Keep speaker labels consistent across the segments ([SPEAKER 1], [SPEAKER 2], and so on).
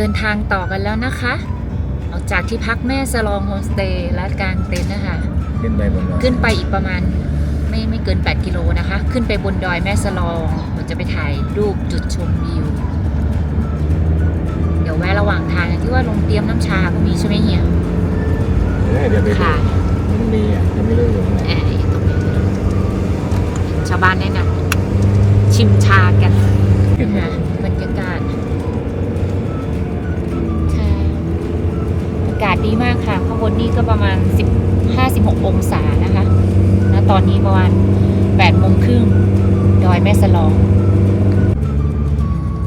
[SPEAKER 1] เดินทางต่อกันแล้วนะคะ ออกจากที่พักแม่สลองโฮมสเตย์และกลางเต็นท์นะคะ
[SPEAKER 2] ขึ้นไปบนรถ
[SPEAKER 1] ขึ้นไปอีกประมาณไม่ไม่เกิน 8 กิโลนะคะ ขึ้นไปบนดอยแม่สลองเราจะไปถ่ายรูปจุดชมวิว เดี๋ยวแวะระหว่างทางที่ว่าโรงเตรียมน้ำชาก็มีใช่ไหมเฮีย
[SPEAKER 2] เออเดี๋ยวไปดู
[SPEAKER 1] ค่ะ
[SPEAKER 2] มันมีอะยังไม่รู้อยู่ตรงไหน
[SPEAKER 1] แอบตรงนี้ชาวบ้านแนะนำชิมชากัน
[SPEAKER 2] ขึ้นไป
[SPEAKER 1] น ดีมากค่ะ ข้างบนนี่ก็ประมาณ 15-16 องศานะคะณตอนนี้ประมาณ8โมงครึ่งดอยแม่สลอง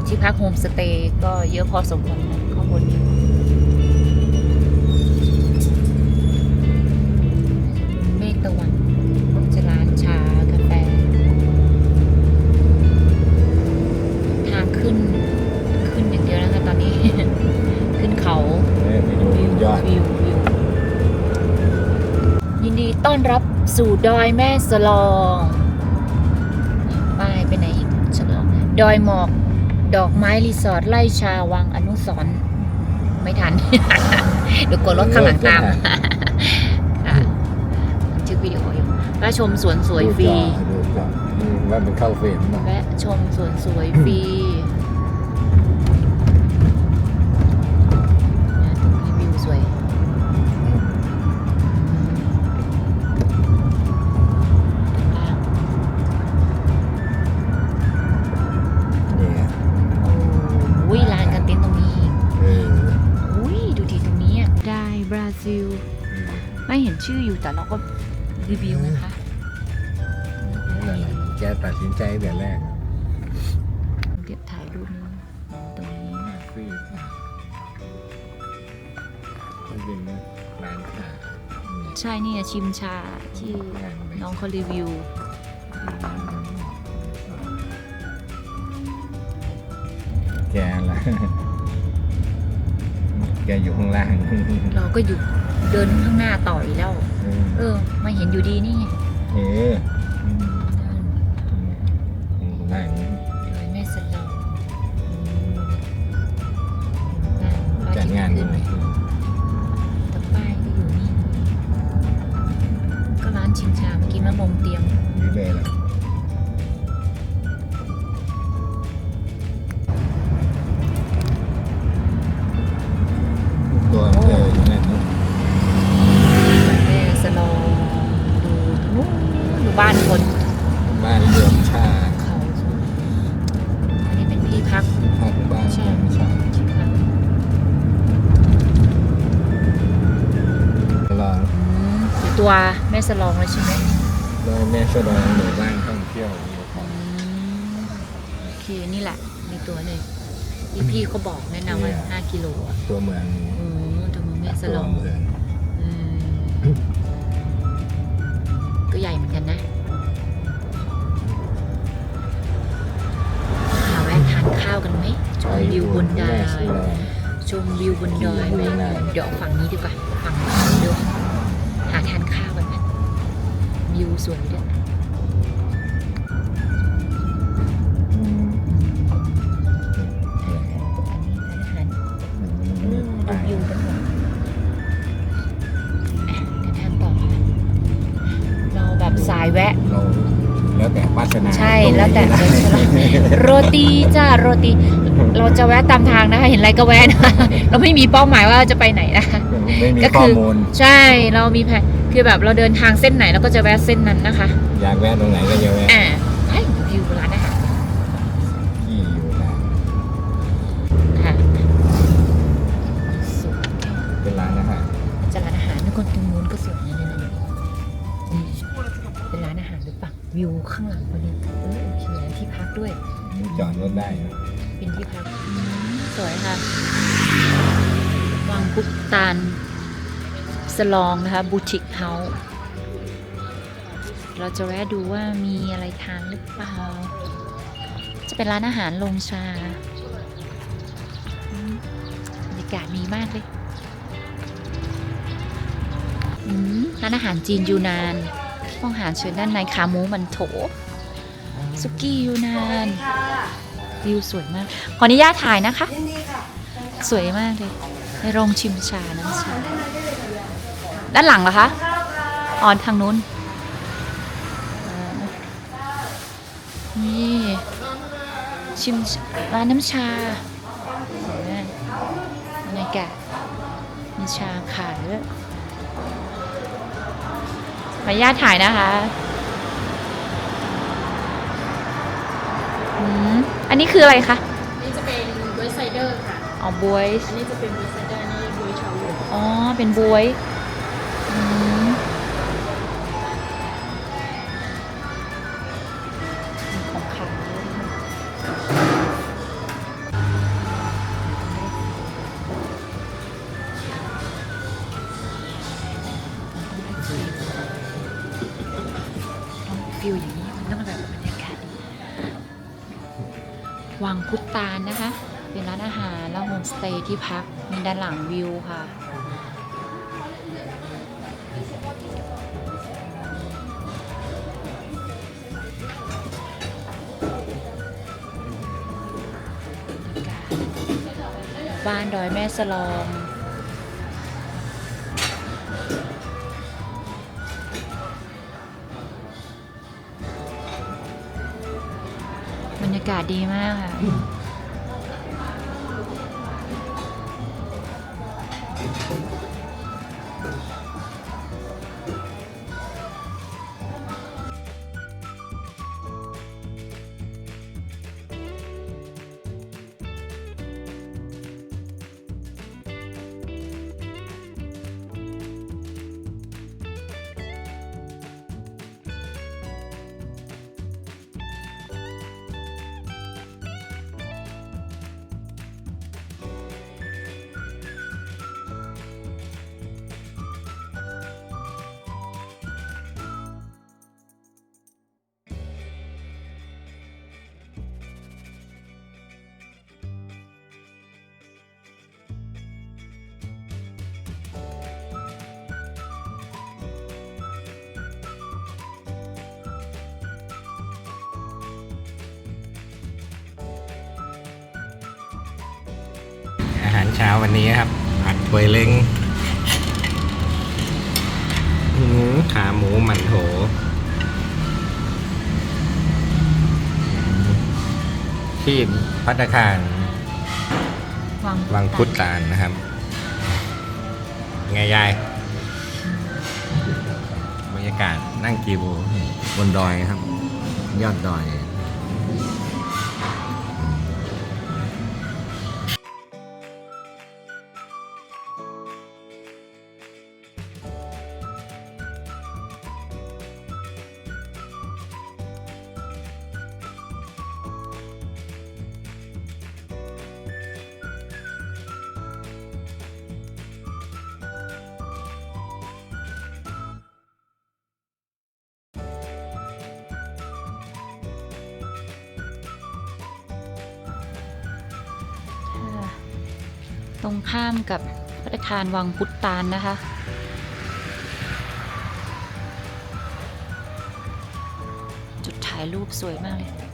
[SPEAKER 1] ที่พักโฮมสเตย์ก็เยอะพอสมควรข้างบนนี้ รับสู่ดอยแม่สลองป้ายไปไหนอีกฉลองดอยหมอก ดอกไม้รีสอร์ทไล่ชาวังอนุสรณ์ไม่ทัน เดี๋ยวกดรถข้างหลังตามค่ะบันทึกวิดีโออยู่แวะชมสวนสวยฟรี
[SPEAKER 2] ดูจอดูว่ามันเข้าเฟรมเปล่า
[SPEAKER 1] แวะชมสวนสวยฟรี ชื่ออยู่แต่เราก็รีวิวนะคะ
[SPEAKER 2] นั่นแหละแกตัดสินใจแต่แรก
[SPEAKER 1] เดี๋ยวถ่ายรูปนี้ตรงนี้
[SPEAKER 2] ฟรีมันเป็นร้านค้า
[SPEAKER 1] ใช่นี่อะชิมชาที่น้องเขารีวิว
[SPEAKER 2] แกละแกอยู่ข้างล่าง
[SPEAKER 1] เราก็อยู่เดินข้างหน้าต่ออีกแล้ว
[SPEAKER 2] เออ
[SPEAKER 1] เออมาเห็นอยู่ดีนี่ไง
[SPEAKER 2] เอออืมข้างล่างนี่
[SPEAKER 1] ดอยแม่สลอง
[SPEAKER 2] จัดงานตรงไห
[SPEAKER 1] ตั
[SPEAKER 2] วมันเจออยู่นั่นนะ
[SPEAKER 1] แม่สลองดูนู้นดูบ้านคน
[SPEAKER 2] บ้านรวมชา
[SPEAKER 1] เขาอันนี้เป็นที่พัก
[SPEAKER 2] พักบ้าน
[SPEAKER 1] ใช่
[SPEAKER 2] รวมชา
[SPEAKER 1] ที่พัก
[SPEAKER 2] รอ
[SPEAKER 1] อืมอยู่ตัวแม่สลองเลยใช่ไหม
[SPEAKER 2] โดยแม่สดองหมู่บ้านท่องเที่ยวมีของ
[SPEAKER 1] โอเคนี่แหละ มีตัวเลยที่พี่เขาบอกแนะนำว่า
[SPEAKER 2] เนี่ย
[SPEAKER 1] 5กิโลอะ
[SPEAKER 2] ตัวเมือง
[SPEAKER 1] อืมตัวเมือง แม่ส
[SPEAKER 2] ตั
[SPEAKER 1] ล
[SPEAKER 2] ว
[SPEAKER 1] อง
[SPEAKER 2] เมือง
[SPEAKER 1] อืมก็ใหญ่เหมือนกันนะหาแวะทานข้าวกันไหมชมวิวบนดอ
[SPEAKER 2] แม่ส
[SPEAKER 1] ย
[SPEAKER 2] ลอง
[SPEAKER 1] ชมวิวบนดอยไหม
[SPEAKER 2] วิวบนดอย
[SPEAKER 1] เดี๋ยวเอาฝั่งนี้ดีกว่าฝั่งนี้เดี๋ยวหาทานข้าวกันไหมวิวสวยด้วย โรตีจ้าโรตี เราจะแวะตามทางนะคะ เห็นอะไรก็แวะนะเราไม่มีเป้าหมายว่าจะไปไหนนะคะ
[SPEAKER 2] ไม่มี
[SPEAKER 1] ก็
[SPEAKER 2] ข้
[SPEAKER 1] คืออ
[SPEAKER 2] มูล
[SPEAKER 1] ใช่เรามีแผนคือแบบเราเดินทางเส้นไหนเราก็จะแวะเส้นนั้นนะคะ
[SPEAKER 2] อยากแวะตรงไหนก็จะแวะ
[SPEAKER 1] อ่าให้วิวร้านอาหาร
[SPEAKER 2] ที่อยู่นะ
[SPEAKER 1] ค่ะสวย
[SPEAKER 2] เป็นร้านอาหาร
[SPEAKER 1] จะร้านอาหารนึกคนตรงนู้นก็สวยนะเนี่ยนี่ เป็นร้านอาหารหรือเปล่าวิวข้างหลังพอดีเออโอเคที่พักด้วย
[SPEAKER 2] มีจอดรถได้นะ
[SPEAKER 1] เป็นที่พักสวยค่ะ วังกุกตานสลองนะคะบูติกเฮาส์เราจะแวะดูว่ามีอะไรทานหรือเปล่า จะเป็นร้านอาหารลงชาอืมบรรยากาศดีมากเลยอืมร้านอาหารจีนยูนาน ห้องหารเชิญด้านในขาหมูมันโถสุกี้ยูนานวิวสวยมาก ขออนุญาตถ่ายนะคะ สวยมากเลยในโรงชิมชาน้ำชา ด้านหลังเหรอคะอ๋อทางนู้น นี่ ชิมร้านน้ำชาสวยมากบรรยากาศมีชาขายด้วย ขออนุญาตถ่ายนะคะอืมอันนี้คืออะไรคะ
[SPEAKER 3] นี่จะเป็นบวยไซเดอร์ค่ะ
[SPEAKER 1] อ๋อบวย
[SPEAKER 3] อันนี้จะเป็นบวยไซเดอร์นี่บวยชาวโลก
[SPEAKER 1] อ๋อ เป็นบวยอืมมีของขายด้วยต้อง ฟิลอย่างนี้มันต้องแบบบรรยากาศดีวังพุตานนะคะ เป็นร้านอาหารแล้วโฮมสเตย์ที่พักมีด้านหลังวิวค่ะบ้านดอยแม่สลอง รยากาศดีมากค่ะ
[SPEAKER 2] เช้าวันนี้ครับ ผัดถวยเล้งขาหมูหมันโถที่พัตตาคาร
[SPEAKER 1] วัง
[SPEAKER 2] วังพุทธานนะครับ ไงยาย บรรยากาศนั่งกิวบนดอยครับ ยอดดอย
[SPEAKER 1] ตรงข้ามกับพัตตาคารวังพุทธานนะคะ จุดถ่ายรูปสวยมากเลย